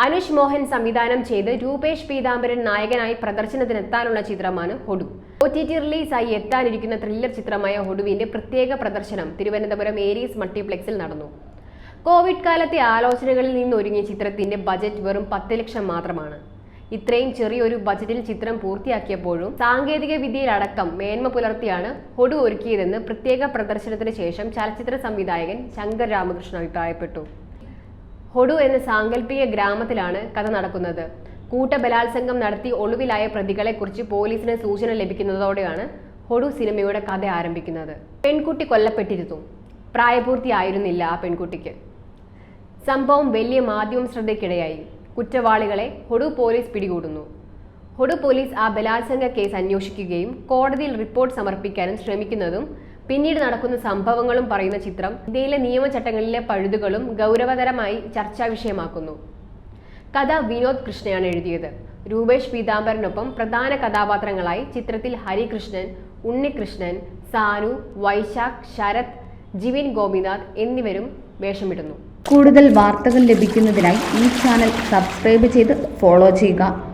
അനുഷ് മോഹൻ സംവിധാനം ചെയ്ത് രൂപേഷ് പീതാംബരൻ നായകനായി പ്രദർശനത്തിനെത്താനുള്ള ചിത്രമാണ് ഹൊഡു ഒ ടി ടി റിലീസായി എത്താനിരിക്കുന്ന ത്രില്ലർ ചിത്രമായ ഹൊഡുവിന്റെ പ്രത്യേക പ്രദർശനം തിരുവനന്തപുരം ഏരീസ് മൾട്ടിപ്ലക്സിൽ നടന്നു. കോവിഡ് കാലത്തെ ആലോചനകളിൽ നിന്നൊരുങ്ങിയ ചിത്രത്തിന്റെ ബജറ്റ് വെറും പത്ത് ലക്ഷം മാത്രമാണ്. ഇത്രയും ചെറിയൊരു ബജറ്റിൽ ചിത്രം പൂർത്തിയാക്കിയപ്പോഴും സാങ്കേതിക വിദ്യയിലടക്കം മേന്മ പുലർത്തിയാണ് ഹൊഡു ഒരുക്കിയതെന്ന് പ്രത്യേക പ്രദർശനത്തിന് ശേഷം ചലച്ചിത്ര സംവിധായകൻ ശങ്കർ രാമകൃഷ്ണൻ അഭിപ്രായപ്പെട്ടു. ഹൊഡു എന്ന സാങ്കല്പിക ഗ്രാമത്തിലാണ് കഥ നടക്കുന്നത്. കൂട്ടബലാത്സംഗം നടത്തി ഒളിവിലായ പ്രതികളെക്കുറിച്ച് പോലീസിന് സൂചന ലഭിക്കുന്നതോടെയാണ് ഹൊഡു സിനിമയുടെ കഥ ആരംഭിക്കുന്നത്. പെൺകുട്ടി കൊല്ലപ്പെട്ടിരുന്നു. പ്രായപൂർത്തിയായിരുന്നില്ല ആ പെൺകുട്ടിക്ക്. സംഭവം വലിയ മാധ്യമ ശ്രദ്ധയ്ക്കിടയായി. കുറ്റവാളികളെ ഹൊഡു പോലീസ് പിടികൂടുന്നു. ഹൊഡു പോലീസ് ആ ബലാത്സംഗ കേസ് അന്വേഷിക്കുകയും കോടതിയിൽ റിപ്പോർട്ട് സമർപ്പിക്കാനും ശ്രമിക്കുന്നതും പിന്നീട് നടക്കുന്ന സംഭവങ്ങളും പറയുന്ന ചിത്രം ഇന്ത്യയിലെ നിയമചട്ടങ്ങളിലെ പഴുതുകളും ഗൗരവതരമായി ചർച്ചാ വിഷയമാക്കുന്നു. കഥ വിനോദ് കൃഷ്ണയാണ് എഴുതിയത്. രൂപേഷ് പീതാംബരനൊപ്പം പ്രധാന കഥാപാത്രങ്ങളായി ചിത്രത്തിൽ ഹരികൃഷ്ണൻ ഉണ്ണികൃഷ്ണൻ സാനു വൈശാഖ് ശരത് ജിവിൻ ഗോപിനാഥ് എന്നിവരും വേഷമിടുന്നു. കൂടുതൽ വാർത്തകൾ ലഭിക്കുന്നതിനായി ഈ ചാനൽ സബ്സ്ക്രൈബ് ചെയ്ത് ഫോളോ ചെയ്യുക.